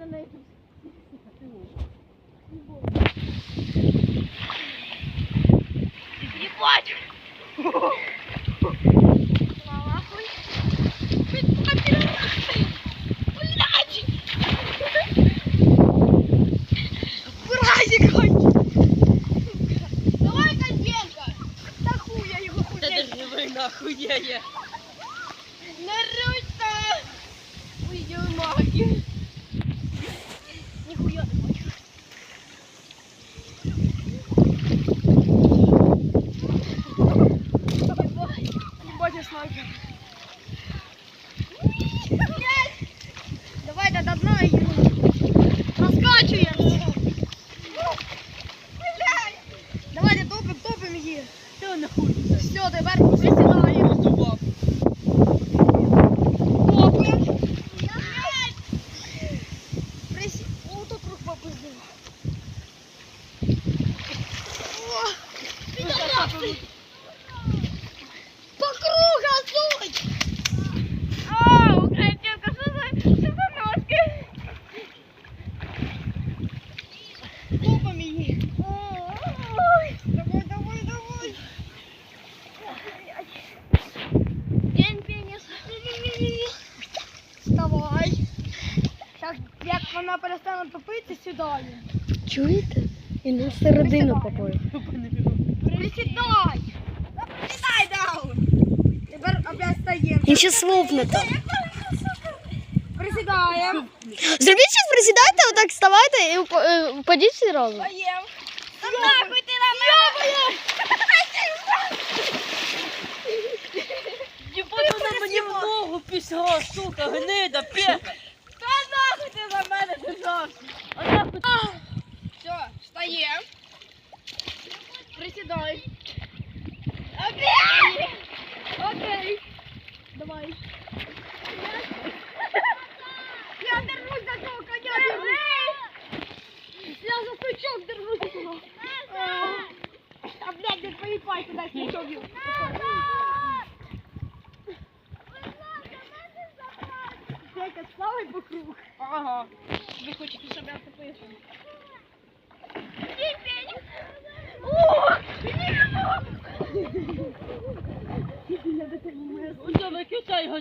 наверное, найдут. Ебать! нахуй я я. Наруто! Уйдем. Ебать, снайпер. Давай до дна. Раскачиваем. Давайте топим, топим її. Та нахуй. Все, тепер присідаємо. Здував. Топим. Присі... О, попиздив. О, підарасти. Вставай. Так, як вона перестане топити, сідаю. Чуєте? І на середину попою. Присідай. Присідай, даун. Тепер опять стаємо. Він ще словне там. Присідаємо. Зробіть щось, присідайте, отак вставайте і вп- впадіть всі разом. Стаємо. Та нахуй ти на мене. ногу післа, сука, гнида, пеха. Та нахуй ти на мене держався. Отак от. Все, встаємо. Присідай. Окей. Окей. Давай. Я держусь за того коня. Я за стучок держусь. А, блядь, не поїбай туди так плавай вокруг. Ага. Ви хочете, щоб я втопився? Я до тебе не можу. Ось, накидай його.